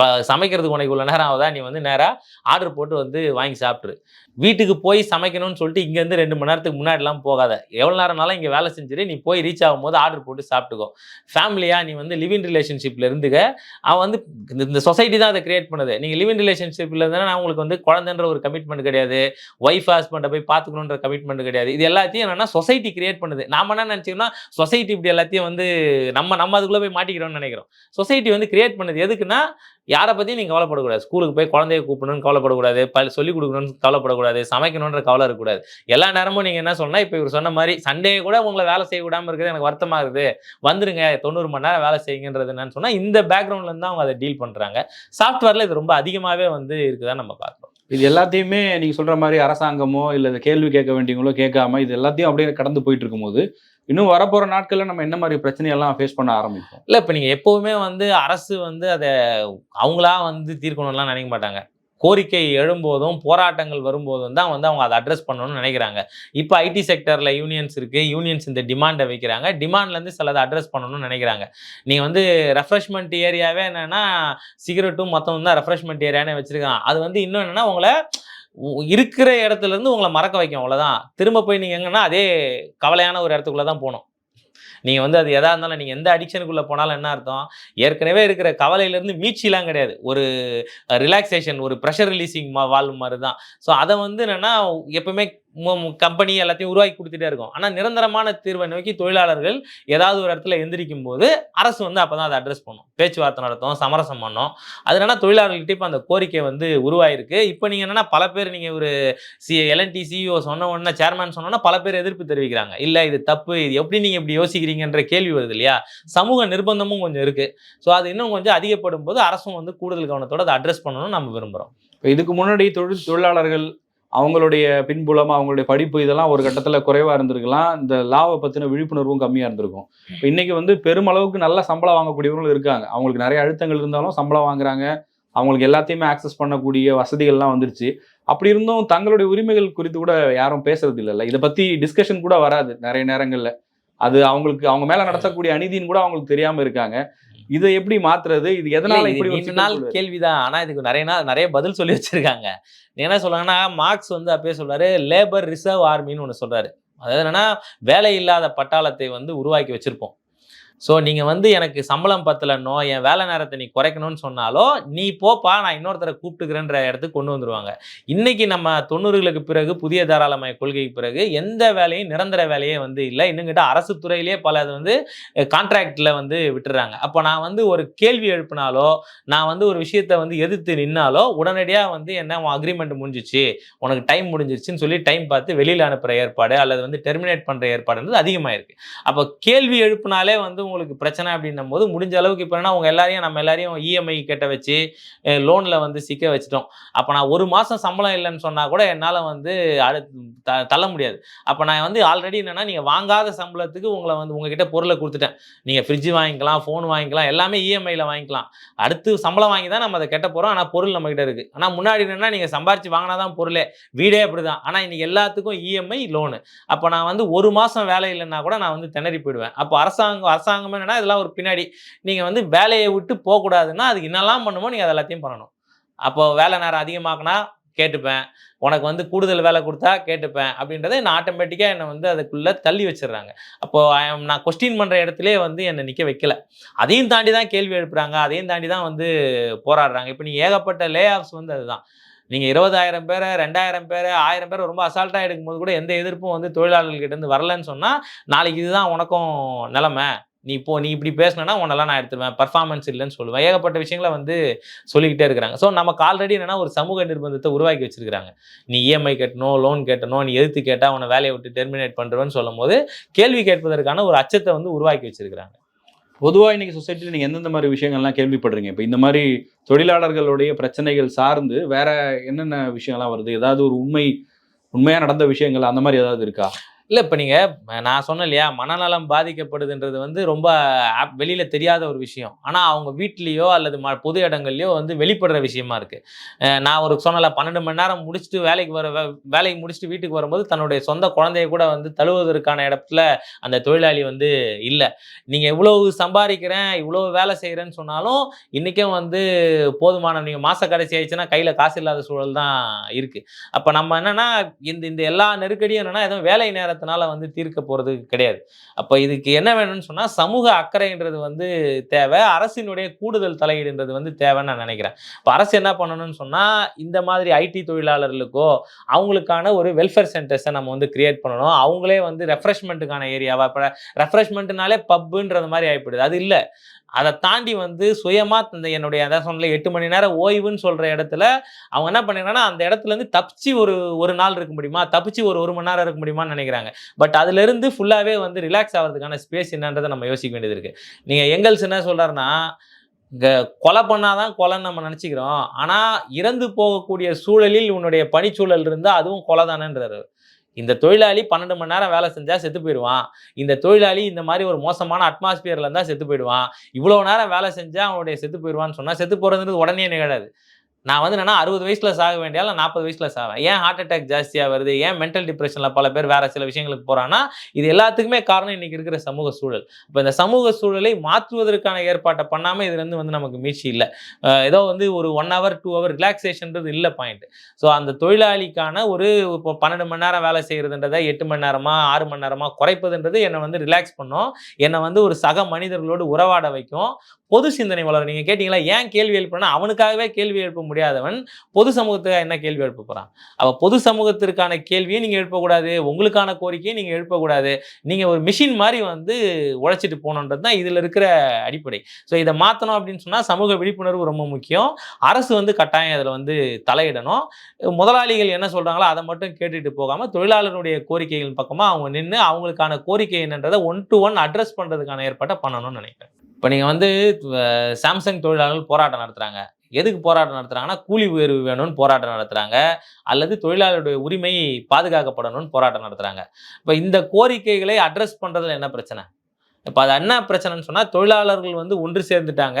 சமைக்கிறதுக்கு உனக்கு இவ்வளோ நேரம் ஆகுதா? நீ வந்து நேராக ஆர்டர் போட்டு வந்து வாங்கி சாப்பிட்ரு வீட்டுக்கு போய் சமைக்கணும்னு சொல்லிட்டு இங்கேருந்து ரெண்டு மணி நேரத்துக்கு முன்னாடிலாம் போகாத. எவ்வளோ நேரம்னாலும் இங்கே வேலை செஞ்சுட்டு நீ போய் ரீச் ஆகும்போது ஆர்டர் போட்டு சாப்பிட்டுக்கோ. ஃபேமிலியாக நீ வந்து லிவிங் ரிலேஷன்ஷிப்பில் இருந்துக்க. அவன் வந்து இந்த- இந்த சொசைட்டி தான் அதை கிரியேட் பண்ணுது. நீங்கள் லிவிங் ரிலேஷன்ஷிப்பில் இருந்தால் உங்களுக்கு வந்து குழந்தைன்ற ஒரு கமிட்மெண்ட் கிடையாது. ஒய்ஃப் ஹஸ்பண்டை போய் பார்த்துக்கணுன்ற கமிட்மெண்ட் கிடையாது. இது எல்லாத்தையும் என்னென்னா சொசைட்டி கிரியேட் பண்ணுது. நாம என்ன நினச்சிக்கோன்னா சொசைட்டி இப்படி எல்லாத்தையும் வந்து நம்ம நம்ம அதுக்குள்ளே போய் மாட்டிக்கிறோம்னு நினைக்கிறோம். சொசைட்டி வந்து கிரியேட் பண்ணுது. எதுக்குன்னா யாரை பற்றியும் நீங்கள் கவலைப்படக்கூடாது. ஸ்கூலுக்கு போய் குழந்தைய கூப்பிடணும்னு கவலைப்படக்கூடாது. பல் சொல்லிக் கொடுக்கணும்னு கவலைப்படக்கூடாது. சமைக்கணுன்ற கவலை இருக்கக்கூடாது. எல்லா நேரமும் நீங்கள் என்ன சொல்லணும் இப்போ இவர் சொன்ன மாதிரி சண்டே கூட உங்களை வேலை செய்ய விடாமல் இருக்குது எனக்கு வருத்தமாக இருக்குது வந்துருங்க தொண்ணூறு மணி நேரம் வேலை செய்யுங்கன்றது என்னன்னு சொன்னால் இந்த பேக்ரவுண்ட்லேருந்து தான் அவங்க அதை டீல் பண்ணுறாங்க சாஃப்ட்வேரில் இது ரொம்ப அதிகமாகவே வந்து இருக்குதான் நம்ம பார்க்குறோம். இது எல்லாத்தையுமே நீங்க சொல்ற மாதிரி அரசாங்கமோ இல்ல கேள்வி கேட்க வேண்டியவங்களோ கேட்காம இது எல்லாத்தையும் அப்படியே கடந்து போயிட்டு இருக்கும்போது இன்னும் வரப்போற நாட்களில் நம்ம என்ன மாதிரி பிரச்சனையெல்லாம் ஃபேஸ் பண்ண ஆரம்பிப்போம்? இல்லை இப்போ நீங்கள் எப்போவுமே வந்து அரசு வந்து அதை அவங்களா வந்து தீர்க்கணும்லாம் நினைக்க மாட்டாங்க. கோரிக்கை எழும்போதும் போராட்டங்கள் வரும்போதும் தான் வந்து அவங்க அதை அட்ரஸ் பண்ணணும்னு நினைக்கிறாங்க. இப்போ ஐடி செக்டரில் யூனியன்ஸ் இருக்குது யூனியன்ஸ் இந்த டிமாண்டை வைக்கிறாங்க. டிமாண்ட்லேருந்து சிலதை அட்ரஸ் பண்ணணும்னு நினைக்கிறாங்க. நீங்கள் வந்து ரெஃப்ரெஷ்மெண்ட் ஏரியாவே என்னென்னா சிகரெட்டும் மொத்தம் தான் ரெஃப்ரெஷ்மெண்ட் ஏரியானே வச்சுருக்காங்க. அது வந்து இன்னும் என்னென்னா உங்களை இருக்கிற இடத்துல இருந்து உங்களை மறக்க வைக்கும் அவ்வளோதான் திரும்ப போய் நீங்கள் எங்கன்னா அதே கவலையான ஒரு இடத்துக்குள்ளே தான் போகணும் நீங்கள் வந்து அது எதாக இருந்தாலும் நீங்கள் எந்த அடிக்ஷனுக்குள்ளே போனாலும் என்ன அர்த்தம்? ஏற்கனவே இருக்கிற கவலையிலேருந்து மீட்சிலாம் கிடையாது. ஒரு ரிலாக்ஸேஷன் ஒரு ப்ரெஷர் ரிலீசிங் மா வாழ் மாதிரி தான் ஸோ அதை வந்து என்னென்னா எப்பவுமே கம்பெனி எல்லாத்தையும் உருவாக்கி கொடுத்துட்டே இருக்கும். ஆனால் நிரந்தரமான தீர்வை நோக்கி தொழிலாளர்கள் ஏதாவது ஒரு இடத்துல எந்திரிக்கும் போது அரசு வந்து அப்போ தான் அதை அட்ரஸ் பண்ணும். பேச்சுவார்த்தை நடத்தும் சமரசம் பண்ணோம். அது என்னன்னா தொழிலாளர்கள்ட்ட இப்போ அந்த கோரிக்கை வந்து உருவாயிருக்கு. இப்போ நீங்கள் என்னென்னா பல பேர் நீங்கள் ஒரு சி எல்என்டி சிஇஓ சொன்ன உடனே சேர்மேன் சொன்னோன்னா பல பேர் எதிர்ப்பு தெரிவிக்கிறாங்க. இல்லை இது தப்பு இது எப்படி நீங்கள் இப்படி யோசிக்கிறீங்கன்ற கேள்வி வருது இல்லையா? சமூக நிர்பந்தமும் கொஞ்சம் இருக்குது ஸோ அது இன்னும் கொஞ்சம் அதிகப்படும் போது அரசும் வந்து கூடுதல் கவனத்தோட அதை அட்ரஸ் பண்ணணும்னு நம்ம விரும்புகிறோம் இப்போ இதுக்கு முன்னாடி தொழில் தொழிலாளர்கள் அவங்களுடைய பின்புலம் அவங்களுடைய படிப்பு இதெல்லாம் ஒரு கட்டத்தில் குறைவாக இருந்திருக்கலாம். இந்த லாவை பற்றின விழிப்புணர்வும் கம்மியாக இருந்திருக்கும். இப்போ இன்னைக்கு வந்து பெருமளவுக்கு நல்ல சம்பளம் வாங்கக்கூடியவங்களும் இருக்காங்க. அவங்களுக்கு நிறைய அழுத்தங்கள் இருந்தாலும் சம்பளம் வாங்குறாங்க. அவங்களுக்கு எல்லாத்தையுமே ஆக்சஸ் பண்ணக்கூடிய வசதிகள்லாம் வந்துருச்சு. அப்படி இருந்தும் தங்களுடைய உரிமைகள் குறித்து கூட யாரும் பேசுறது இல்லைல்ல. இதை பற்றி டிஸ்கஷன் கூட வராது நிறைய நேரங்களில். அது அவங்களுக்கு அவங்க மேலே நடத்தக்கூடிய அநீதின்னு கூட அவங்களுக்கு தெரியாமல் இருக்காங்க. இதை எப்படி மாத்துறது? இது எதனால இப்படி நாள்? கேள்விதான். ஆனா இதுக்கு நிறைய நாள் நிறைய பதில் சொல்லி வச்சிருக்காங்க. என்ன சொல்றாங்கன்னா மார்க்ஸ் வந்து அப்பயே சொல்றாரு லேபர் ரிசர்வ் ஆர்மின்னு ஒன்று சொல்றாரு. அதாவது என்னன்னா வேலை இல்லாத பட்டாளத்தை வந்து உருவாக்கி வச்சிருப்போம். ஸோ நீங்கள் வந்து எனக்கு சம்பளம் பத்தலன்னோ என் வேலை நேரத்தை நீ குறைக்கணும்னு சொன்னாலோ நீ போப்பா நான் இன்னொருத்தரை கூப்பிட்டுக்கிறேன்ற இடத்துக்கு கொண்டு வந்துருவாங்க. இன்னைக்கு நம்ம தொண்ணூறுகளுக்கு பிறகு புதிய தாராளமய கொள்கைக்கு பிறகு எந்த வேலையும் நிரந்தர வேலையே வந்து இல்லை. இன்னுங்கிட்ட அரசு துறையிலேயே பல அது வந்து கான்ட்ராக்டில் வந்து விட்டுறாங்க. அப்போ நான் வந்து ஒரு கேள்வி எழுப்பினாலோ நான் வந்து ஒரு விஷயத்த வந்து எதிர்த்து நின்னாலோ உடனடியாக வந்து என்ன உன் அக்ரிமெண்ட் முடிஞ்சிச்சு. உனக்கு டைம் முடிஞ்சிருச்சுன்னு சொல்லி டைம் பார்த்து வெளியில் அனுப்புகிற ஏற்பாடு அல்லது வந்து டெர்மினேட் பண்ணுற ஏற்பாடுன்றது அதிகமாயிருக்கு. அப்போ கேள்வி எழுப்பினாலே வந்து உங்களுக்கு பிரச்சனை அப்படின்னும் போது முடிஞ்ச அளவுக்கு இப்போ என்ன உங்கள் எல்லாரையும் நம்ம எல்லாரையும் இஎம்ஐ கட்ட வச்சு லோனில் வந்து சிக்க வச்சிட்டோம். அப்போ நான் ஒரு மாதம் சம்பளம் இல்லைன்னு சொன்னால் கூட என்னால் வந்து அடு த- தள்ள முடியாது. அப்போ நான் வந்து ஆல்ரெடி என்னென்னா நீங்கள் வாங்காத சம்பளத்துக்கு உங்களை வந்து உங்ககிட்ட பொருளை கொடுத்துட்டேன். நீங்கள் ஃப்ரிட்ஜ் வாங்கிக்கலாம் ஃபோன் வாங்கிக்கலாம் எல்லாமே இஎம்ஐயில் வாங்கிக்கலாம். அடுத்து சம்பளம் வாங்கி தான் நம்ம அதை கெட்ட போகிறோம் ஆனால் பொருள் நம்மகிட்ட இருக்குது ஆனால் முன்னாடி என்னென்னா நீங்கள் சம்பாரிச்சு வாங்கினா தான் பொருளே. வீடே அப்படி தான் ஆனால் இன்றைக்கி எல்லாத்துக்கும் இஎம்ஐ லோனு அப்போ நான் வந்து ஒரு மாதம் வேலை இல்லைன்னா கூட நான் வந்து திணறி போயிடுவேன். அப்போ அரசாங்கம் அரசாங்கம் என்னன்னா இதெல்லாம் ஒரு பின்னாடி. நீங்கள் வந்து வேலையை விட்டு போகக்கூடாதுன்னா அதுக்கு என்னெல்லாம் பண்ணுமோ நீங்கள் அது எல்லாத்தையும் பண்ணணும். அப்போது வேலை நேரம் அதிகமாக்குனா கேட்டுப்பேன். உனக்கு வந்து கூடுதல் வேலை கொடுத்தா கேட்டுப்பேன் அப்படின்றத நான் ஆட்டோமேட்டிக்காக என்னை வந்து அதுக்குள்ளே தள்ளி வச்சிடுறாங்க. அப்போது நான் கொஸ்டின் பண்ணுற இடத்துலயே வந்து என்னை நிற்க வைக்கல. அதையும் தாண்டி தான் கேள்வி எழுப்புறாங்க. அதையும் தாண்டி தான் வந்து போராடுறாங்க. இப்போ நீங்கள் ஏகப்பட்ட லே ஆஃப்ஸ் வந்து அதுதான். நீங்கள் இருபதாயிரம் பேரை ரெண்டாயிரம் பேர் ஆயிரம் பேர் ரொம்ப அசால்ட்டாக எடுக்கும்போது கூட எந்த எதிர்ப்பும் வந்து தொழிலாளர்கள்கிட்ட இருந்து வரலன்னு சொன்னால் நாளைக்கு இதுதான் உனக்கும் நிலமை. நீ இப்போ நீ இப்படி பேசினா உன்னெல்லாம் நான் எடுத்துருவேன். பர்ஃபார்மன்ஸ் இல்லைன்னு சொல்லுவேன். ஏகப்பட்ட விஷயங்களை வந்து சொல்லிக்கிட்டே இருக்கிறாங்க. ஸோ நமக்கு ஆல்ரெடி என்னன்னா ஒரு சமூக நிர்பந்தத்தை உருவாக்கி வச்சிருக்காங்க நீ இஎம்ஐ கட்டணும் லோன் கட்டணும் நீ எதிர்த்து கேட்டால் உன்னை வேலையை விட்டு டெர்மினேட் பண்ணுறவன்னு சொல்லும் போது கேள்வி கேட்பதற்கான ஒரு அச்சத்தை வந்து உருவாக்கி வச்சிருக்கிறாங்க. பொதுவா இன்னைக்கு சொசைட்டியில் நீங்க எந்தெந்த மாதிரி விஷயங்கள்லாம் கேள்விப்படுறீங்க? இப்போ இந்த மாதிரி தொழிலாளர்களுடைய பிரச்சனைகள் சார்ந்து வேற என்னென்ன விஷயங்கள்லாம் வருது? ஏதாவது ஒரு உண்மை உண்மையா நடந்த விஷயங்கள் அந்த மாதிரி ஏதாவது இருக்கா? இல்லை இப்போ நீங்கள் நான் சொன்னேன் இல்லையா மனநலம் பாதிக்கப்படுதுன்றது வந்து ரொம்ப ஆப் வெளியில் தெரியாத ஒரு விஷயம். ஆனால் அவங்க வீட்லேயோ அல்லது ம பொது இடங்கள்லையோ வந்து வெளிப்படுற விஷயமா இருக்குது நான் ஒரு சொன்னல பன்னெண்டு மணி நேரம் முடிச்சுட்டு வேலைக்கு வர வே- வேலைக்கு முடிச்சுட்டு வீட்டுக்கு வரும்போது தன்னுடைய சொந்த குழந்தைய கூட வந்து தழுவுவதற்கான இடத்துல அந்த தொழிலாளி வந்து இல்லை. நீங்கள் இவ்வளவு சம்பாதிக்கிறேன் இவ்வளோ வேலை செய்கிறேன்னு சொன்னாலும் இன்றைக்கும் வந்து போதுமான நீங்கள் மாத கடைசி ஆயிடுச்சுன்னா கையில் காசு இல்லாத சூழல் தான் இருக்குது அப்போ நம்ம என்னன்னா இந்த இந்த எல்லா நெருக்கடியும் என்னென்னா எதுவும் வேலை நேரத்தினால வந்து தீர்க்க போகிறது கிடையாது. அப்போ இதுக்கு என்ன வேணும்னு சொன்னால் சமூக அக்கறைன்றது வந்து தேவை. அரசினுடைய கூடுதல் தலையீடுன்றது வந்து தேவைன்னு நான் நினைக்கிறேன். இப்போ அரசு என்ன பண்ணணும்னு சொன்னால் இந்த மாதிரி ஐடி தொழிலாளர்களுக்கோ அவங்களுக்கான ஒரு வெல்ஃபேர் சென்டர்ஸை நம்ம வந்து கிரியேட் பண்ணணும். அவங்களே வந்து ரெஃப்ரெஷ்மெண்ட்டுக்கான ஏரியாவா இப்போ ரெஃப்ரெஷ்மெண்ட்னாலே பப்புன்றது மாதிரி ஆகிப்படுது அது இல்லை. அதை தாண்டி வந்து சுயமாக இந்த என்னுடைய அதான் சொன்னல எட்டு மணி நேரம் ஓய்வுன்னு சொல்கிற இடத்துல அவங்க என்ன பண்ணிடுறாங்கன்னா அந்த இடத்துல இருந்து தப்பிச்சு ஒரு ஒரு நாள் இருக்க முடியுமா? தப்பிச்சு ஒரு ஒரு மணி நேரம் இருக்க முடியுமான்னு நினைக்கிறாங்க. பட் அதுலேருந்து ஃபுல்லாகவே வந்து ரிலாக்ஸ் ஆகிறதுக்கான ஸ்பேஸ் என்னன்றதை நம்ம யோசிக்க வேண்டியது இருக்குது நீங்கள் எங்கல்ஸ் என்ன சொல்கிறாருன்னா இங்கே கொலை பண்ணாதான் கொலைன்னு நம்ம நினச்சிக்கிறோம். ஆனால் இறந்து போகக்கூடிய சூழலில் உன்னுடைய பணிச்சூழல் இருந்தால் அதுவும் கொலை தானேன்றாரு இந்த தொழிலாளி பன்னெண்டு மணி நேரம் வேலை செஞ்சால் செத்து போயிடுவான். இந்த தொழிலாளி இந்த மாதிரி ஒரு மோசமான அட்மாஸ்பியர்ல இருந்தால் செத்து போயிடுவான். இவ்வளோ நேரம் வேலை செஞ்சால் அவனுடைய செத்து போயிடுவான்னு சொன்னால் செத்து போகிறதுன்றது உடனே நிகழாது. நான் வந்து என்னன்னா அறுபது வயசுல சாக வேண்டியால நாற்பது வயசுல சாவேன். ஏன் ஹார்ட் அட்டாக் ஜாஸ்தியாக வருது? ஏன் மென்டல் டிப்ரெஷனில் பல பேர் வேற சில விஷயங்களுக்கு போறான்னா இது எல்லாத்துக்குமே காரணம் இன்னைக்கு இருக்கிற சமூக சூழல். இப்போ இந்த சமூக சூழலை மாற்றுவதற்கான ஏற்பாட்டை பண்ணாமல் இதுலேருந்து வந்து நமக்கு மீட்சி இல்லை. ஏதோ வந்து ஒரு ஒன் ஹவர் டூ ஹவர் ரிலாக்ஸேஷன்றது இல்லை பாயிண்ட் ஸோ அந்த தொழிலாளிக்கான ஒரு இப்போ பன்னெண்டு மணி நேரம் வேலை செய்கிறதுன்றதை எட்டு மணி நேரமா ஆறு மணி நேரமா குறைப்பதுன்றது என்னை வந்து ரிலாக்ஸ் பண்ணும். என்னை வந்து ஒரு சக மனிதர்களோடு உறவாட வைக்கும். பொது சிந்தனை வளரும். நீங்கள் கேட்டீங்களா ஏன் கேள்வி எழுப்புனா அவனுக்காகவே கேள்வி எழுப்ப முடியாதவன் பொது சமூகத்துக்கு என்ன கேள்வி எழுப்ப போகிறான் அப்போ பொது சமூகத்திற்கான கேள்வியை நீங்கள் எழுப்பக்கூடாது உங்களுக்கான கோரிக்கையை நீங்கள் எழுப்பக்கூடாது நீங்கள் ஒரு மிஷின் மாதிரி வந்து உழைச்சிட்டு போகணுன்றது தான் இதில் இருக்கிற அடிப்படை. ஸோ இதை மாற்றணும் அப்படின்னு சொன்னால் சமூக விழிப்புணர்வு ரொம்ப முக்கியம். அரசு வந்து கட்டாயம் அதில் வந்து தலையிடணும். முதலாளிகள் என்ன சொல்கிறாங்களோ அதை மட்டும் கேட்டுட்டு போகாமல் தொழிலாளருடைய கோரிக்கைகள் பக்கமாக அவங்க நின்று அவங்களுக்கான கோரிக்கை என்னன்றதை ஒன் டு ஒன் அட்ரஸ் பண்ணுறதுக்கான ஏற்பாட்டை பண்ணணும்னு நினைக்கிறேன். இப்போ நீங்கள் வந்து சாம்சங் தொழிலாளர்கள் போராட்டம் நடத்துகிறாங்க எதுக்கு போராட்டம் நடத்துகிறாங்கன்னா கூலி உயர்வு வேணும்னு போராட்டம் நடத்துகிறாங்க அல்லது தொழிலாளருடைய உரிமை பாதுகாக்கப்படணும்னு போராட்டம் நடத்துகிறாங்க இப்போ இந்த கோரிக்கைகளை அட்ரஸ் பண்ணுறதுல என்ன பிரச்சனை? இப்போ அது என்ன பிரச்சனைன்னு சொன்னால் தொழிலாளர்கள் வந்து ஒன்று சேர்ந்துட்டாங்க.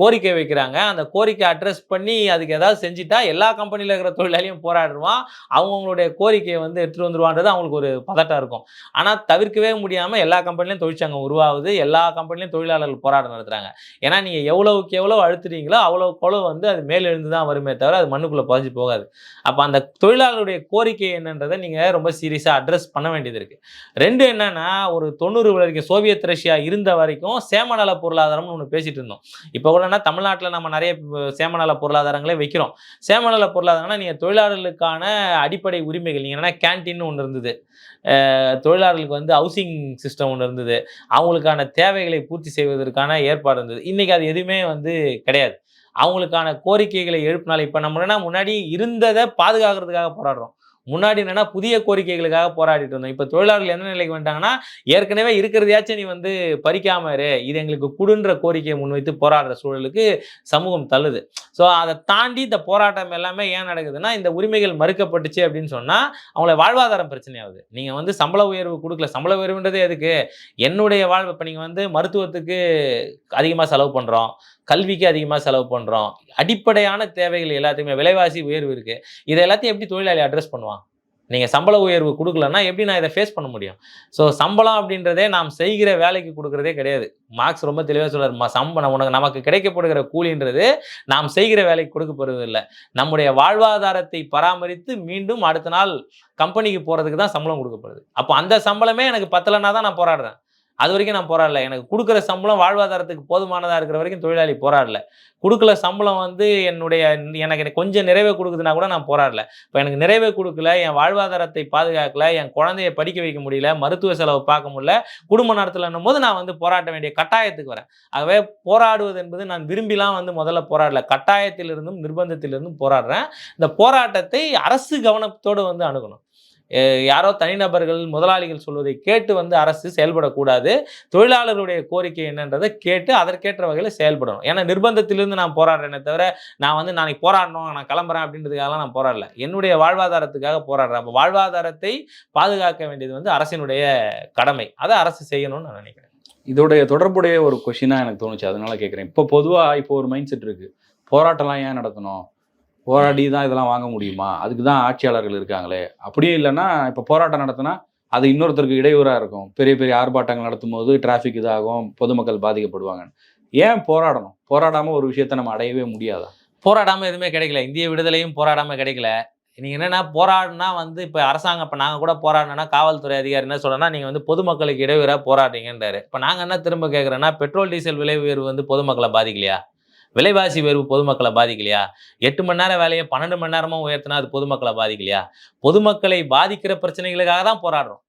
கோரிக்கை வைக்கிறாங்க. அந்த கோரிக்கை அட்ரஸ் பண்ணி அதுக்கு ஏதாவது செஞ்சுட்டா எல்லா கம்பெனியில் இருக்கிற தொழிலாளியும் போராடுவான். அவங்கவுங்களுடைய கோரிக்கையை வந்து எடுத்துகிட்டு வந்துருவான்றது அவங்களுக்கு ஒரு பதட்டம் இருக்கும். ஆனால் தவிர்க்கவே முடியாமல் எல்லா கம்பெனிலையும் தொழிற்சங்கம் உருவாகுது. எல்லா கம்பெனிலையும் தொழிலாளர்கள் போராட்டம் நடத்துகிறாங்க ஏன்னா நீங்கள் எவ்வளோவுக்கு எவ்வளோ அழுத்துறீங்களோ அவ்வளோக்கு அவ்வளோ வந்து அது மேலெழுந்து தான் வருமே தவிர அது மண்ணுக்குள்ளே புதஞ்சு போகாது. அப்போ அந்த தொழிலாளருடைய கோரிக்கை என்னன்றதை நீங்கள் ரொம்ப சீரியஸாக அட்ரஸ் பண்ண வேண்டியது இருக்குது ரெண்டு என்னென்னா ஒரு தொண்ணூறு வரைக்கும் சோவியத் ரஷ்யா இருந்த வரைக்கும் சேமநல பொருளாதாரம்னு ஒன்று பேசிகிட்டு இருந்தோம். இப்போ கூட என்ன தமிழ்நாட்டில் நம்ம நிறைய சேமநல பொருளாதாரங்களே வைக்கிறோம். சேமநல பொருளாதாரம்னா நீங்கள் தொழிலாளர்களுக்கான அடிப்படை உரிமைகள். நீங்கள் என்னன்னா கேன்டீன் ஒன்று இருந்தது. தொழிலாளர்களுக்கு வந்து ஹவுசிங் சிஸ்டம் ஒன்று இருந்தது. அவங்களுக்கான தேவைகளை பூர்த்தி செய்வதற்கான ஏற்பாடு இருந்தது. இன்றைக்கி அது எதுவுமே வந்து கிடையாது. அவங்களுக்கான கோரிக்கைகளை எழுப்பினால இப்போ நம்ம முன்னாடி இருந்ததை பாதுகாக்கிறதுக்காக போராடுறோம். முன்னாடி என்னன்னா புதிய கோரிக்கைகளுக்காக போராடிட்டு இருந்தோம். இப்போ தொழிலாளர்கள் என்ன நிலைக்கு வந்துட்டாங்கன்னா ஏற்கனவே இருக்கிறதையாச்சும் நீ வந்து பறிக்காம இரு. இது எங்களுக்கு குடுன்ற கோரிக்கையை முன்வைத்து போராடுற சூழலுக்கு சமூகம் தள்ளுது. ஸோ அதை தாண்டி இந்த போராட்டம் எல்லாமே ஏன் நடக்குதுன்னா இந்த உரிமைகள் மறுக்கப்பட்டுச்சு அப்படின்னு சொன்னால் அவங்கள வாழ்வாதாரம் பிரச்சனையாகுது. நீங்கள் வந்து சம்பள உயர்வு கொடுக்கல. சம்பள உயர்வுன்றதே எதுக்கு? என்னுடைய வாழ்வு. இப்போ நீங்கள் வந்து மருத்துவத்துக்கு அதிகமாக செலவு பண்ணுறோம் கல்விக்கு அதிகமாக செலவு பண்ணுறோம் அடிப்படையான தேவைகள் எல்லாத்துக்குமே விலைவாசி உயர்வு இருக்குது இதை எல்லாத்தையும் எப்படி தொழிலாளி அட்ரஸ் பண்ணுவான்? நீங்கள் சம்பள உயர்வு கொடுக்கலன்னா எப்படி நான் இதை ஃபேஸ் பண்ண முடியும்? ஸோ சம்பளம் அப்படின்றதே நாம் செய்கிற வேலைக்கு கொடுக்குறதே கிடையாது. மார்க்ஸ் ரொம்ப தெளிவாக சொல்றாரு. "ம- சம்பளம் உனக்கு நமக்கு கிடைக்கப்படுகிற கூலின்றது நாம் செய்கிற வேலைக்கு கொடுக்கப்படுவதில்லை. நம்முடைய வாழ்வாதாரத்தை பராமரித்து மீண்டும் அடுத்த நாள் கம்பெனிக்கு போகிறதுக்கு தான் சம்பளம் கொடுக்கப்படுது. அப்போ அந்த சம்பளமே எனக்கு பத்தலைன்னா தான் நான் போராடுறேன். அது வரைக்கும் நான் போராடல. எனக்கு கொடுக்குற சம்பளம் வாழ்வாதாரத்துக்கு போதுமானதாக இருக்கிற வரைக்கும் தொழிலாளி போராடல. கொடுக்கல சம்பளம் வந்து என்னுடைய எனக்கு எனக்கு கொஞ்சம் நிறைவே கொடுக்குதுன்னா கூட நான் போராடல. இப்போ எனக்கு நிறைவே கொடுக்கல என் வாழ்வாதாரத்தை பாதுகாக்கல என் குழந்தைய படிக்க வைக்க முடியல மருத்துவ செலவு பார்க்க முடியல குடும்ப நடத்தலன்னும் போது நான் வந்து போராட்ட வேண்டிய கட்டாயத்துக்கு வரேன். ஆகவே போராடுவது என்பது நான் விரும்பிலாம் வந்து முதல்ல போராடல. கட்டாயத்திலிருந்தும் நிர்பந்தத்திலிருந்தும் போராடுறேன். இந்த போராட்டத்தை அரசு கவனத்தோடு வந்து அணுகணும். யாரோ தனிநபர்கள் முதலாளிகள் சொல்வதை கேட்டு வந்து அரசு செயல்படக்கூடாது. தொழிலாளர்களுடைய கோரிக்கை என்னன்றதை கேட்டு அதற்கேற்ற வகையில் செயல்படணும். ஏன்னா நிர்பந்தத்திலிருந்து நான் போராடுறேனே தவிர நான் வந்து நாளைக்கு போராடணும் நான் கிளம்புறேன் அப்படின்றதுக்காகலாம் நான் போராடல. என்னுடைய வாழ்வாதாரத்துக்காக போராடுறேன். அப்போ வாழ்வாதாரத்தை பாதுகாக்க வேண்டியது வந்து அரசினுடைய கடமை. அதை அரசு செய்யணும்னு நான் நினைக்கிறேன். இதோடைய தொடர்புடைய ஒரு கொஷினாக எனக்கு தோணுச்சு. அதனால கேட்குறேன் இப்போ பொதுவாக இப்போ ஒரு மைண்ட் செட் இருக்குது போராட்டம்லாம் ஏன் நடத்தணும்? போராடி தான் இதெல்லாம் வாங்க முடியுமா? அதுக்கு தான் ஆட்சியாளர்கள் இருக்காங்களே. அப்படியே இல்லைன்னா இப்போ போராட்டம் நடத்தினா அது இன்னொருத்தருக்கு இடையூறாக இருக்கும். பெரிய பெரிய ஆர்ப்பாட்டங்கள் நடத்தும் போது டிராஃபிக் இதாகும் பொதுமக்கள் பாதிக்கப்படுவாங்க ஏன் போராடணும்? போராடாமல் ஒரு விஷயத்தை நம்ம அடையவே முடியாதா? போராடாமல் எதுவுமே கிடைக்கல. இந்திய விடுதலையும் போராடாமல் கிடைக்கல. நீங்கள் என்னென்னா போராடினா வந்து இப்போ அரசாங்கம் இப்போ நாங்கள் கூட போராடினா காவல்துறை அதிகாரி என்ன சொல்றேன்னா நீங்கள் வந்து பொதுமக்களுக்கு இடையூறாக போராடுறீங்கன்றாரு. இப்போ நாங்கள் என்ன திரும்ப கேட்குறோன்னா பெட்ரோல் டீசல் விலை உயர்வு வந்து பொதுமக்களை பாதிக்கலையா? விலைவாசி உயர்வு பொதுமக்களை பாதிக்கலையா? எட்டு மணி நேரம் வேலையை பன்னெண்டு மணி நேரமும் உயர்த்தினா அது பொதுமக்களை பாதிக்கலையா? பொதுமக்களை பாதிக்கிற பிரச்சனைகளுக்காக தான் போராடுறோம்.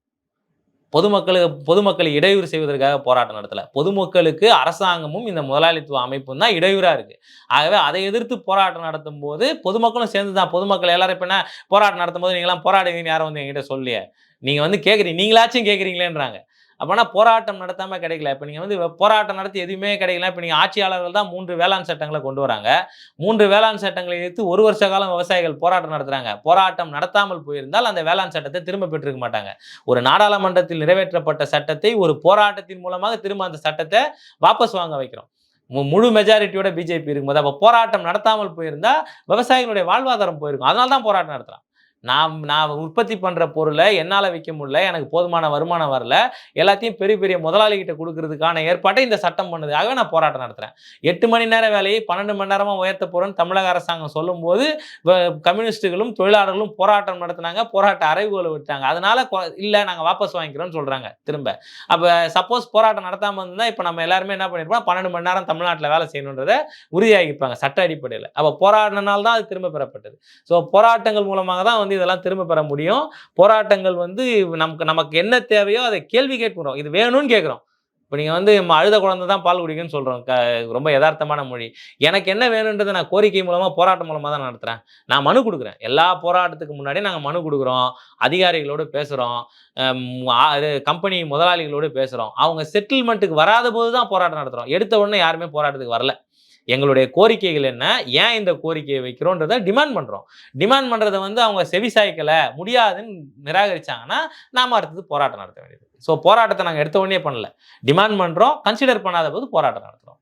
பொதுமக்களுக்கு பொதுமக்களை இடையூறு செய்வதற்காக போராட்டம் நடத்தல. பொதுமக்களுக்கு அரசாங்கமும் இந்த முதலாளித்துவ அமைப்பும் தான் இடையூறாக இருக்குது ஆகவே அதை எதிர்த்து போராட்டம் நடத்தும் போது பொதுமக்களும் சேர்ந்து தான் பொதுமக்கள் எல்லாரும் இப்போ என்ன போராட்டம் நடத்தும் போது நீங்களாம் போராடுவீங்கன்னு யாரும் வந்து என்கிட்ட சொல்லியே நீங்கள் வந்து கேட்குறீங்க நீங்களாச்சும் கேட்குறீங்களேன்றாங்க அப்போனா போராட்டம் நடத்தாமல் கிடைக்கல. இப்போ நீங்கள் வந்து போராட்டம் நடத்தி எதுவுமே கிடைக்கல. இப்போ நீங்கள் ஆட்சியாளர்கள் தான் மூன்று வேளாண் சட்டங்களை கொண்டு வராங்க. மூன்று வேளாண் சட்டங்களை எதிர்த்து ஒரு வருஷ காலம் விவசாயிகள் போராட்டம் நடத்துகிறாங்க போராட்டம் நடத்தாமல் போயிருந்தால் அந்த வேளாண் சட்டத்தை திரும்ப பெற்றிருக்க மாட்டாங்க. ஒரு நாடாளுமன்றத்தில் நிறைவேற்றப்பட்ட சட்டத்தை ஒரு போராட்டத்தின் மூலமாக திரும்ப அந்த சட்டத்தை வாபஸ் வாங்க வைக்கிறோம். மு- முழு மெஜாரிட்டியோட பிஜேபி இருக்கும்போது அப்போ போராட்டம் நடத்தாமல் போயிருந்தால் விவசாயிகளுடைய வாழ்வாதாரம் போயிருக்கும். அதனால தான் போராட்டம் நடத்துகிறான் நான் நான் உற்பத்தி பண்ணுற பொருளை என்னால் விற்க முடியல எனக்கு போதுமான வருமானம் வரல எல்லாத்தையும் பெரிய பெரிய முதலாளிகிட்ட கொடுக்கறதுக்கான ஏற்பாட்டை இந்த சட்டம் பண்ணதுக்காக நான் போராட்டம் நடத்துகிறேன் எட்டு மணி நேர வேலையை பன்னெண்டு மணி நேரமா உயர்த்த போகிறேன்னு தமிழக அரசாங்கம் சொல்லும்போது கம்யூனிஸ்ட்டுகளும் கம்யூனிஸ்டுகளும் தொழிலாளர்களும் போராட்டம் நடத்தினாங்க. போராட்ட அறைவுகளை விட்டாங்க அதனால கொ- நாங்கள் வாபஸ் வாங்கிக்கிறோம்னு சொல்கிறாங்க திரும்ப. அப்போ சப்போஸ் போராட்டம் நடத்தாமல் இருந்தால் இப்போ நம்ம எல்லாருமே என்ன பண்ணிருப்போம்? பன்னெண்டு மணி நேரம் தமிழ்நாட்டில் வேலை செய்யணுன்றதை உறுதியாகிப்பாங்க சட்ட அடிப்படையில். அப்போ போராடினால்தான் அது திரும்ப பெறப்பட்டது. ஸோ போராட்டங்கள் மூலமாக தான் வந்து இதெல்லாம் திரும்ப பெற முடியும். போராட்டங்கள் வந்து நமக்கு நமக்கு என்ன தேவையோ அதை கேள்வி கேட்கிறோம். இது வேணும்னு கேட்குறோம். இப்போ நீங்கள் வந்து அழுத குழந்தை தான் பால் குடிக்குன்னு சொல்கிறோம் க ரொம்ப யதார்த்தமான மொழி. எனக்கு என்ன வேணுன்றதை நான் கோரிக்கை மூலமாக போராட்டம் மூலமாக தான் நடத்துகிறேன் நான் மனு கொடுக்குறேன். எல்லா போராட்டத்துக்கு முன்னாடி நாங்கள் மனு கொடுக்குறோம். அதிகாரிகளோடு பேசுகிறோம் கம்பெனி முதலாளிகளோடு பேசுகிறோம் அவங்க செட்டில்மெண்ட்டுக்கு வராத போது தான் போராட்டம் நடத்துகிறோம் எடுத்த உடனே யாருமே போராட்டத்துக்கு வரல. எங்களுடைய கோரிக்கைகள் என்ன? ஏன் இந்த கோரிக்கையை வைக்கிறோன்றத டிமாண்ட் பண்ணுறோம் டிமாண்ட் பண்ணுறதை வந்து அவங்க செவிசாய்க்கலை முடியாதுன்னு நிராகரிச்சாங்கன்னா நாம் அடுத்தது போராட்டம் நடத்த வேண்டியது. ஸோ போராட்டத்தை நாங்கள் எடுத்த உடனே பண்ணல. டிமாண்ட் பண்ணுறோம் கன்சிடர் பண்ணாத போது போராட்டம் நடத்துகிறோம்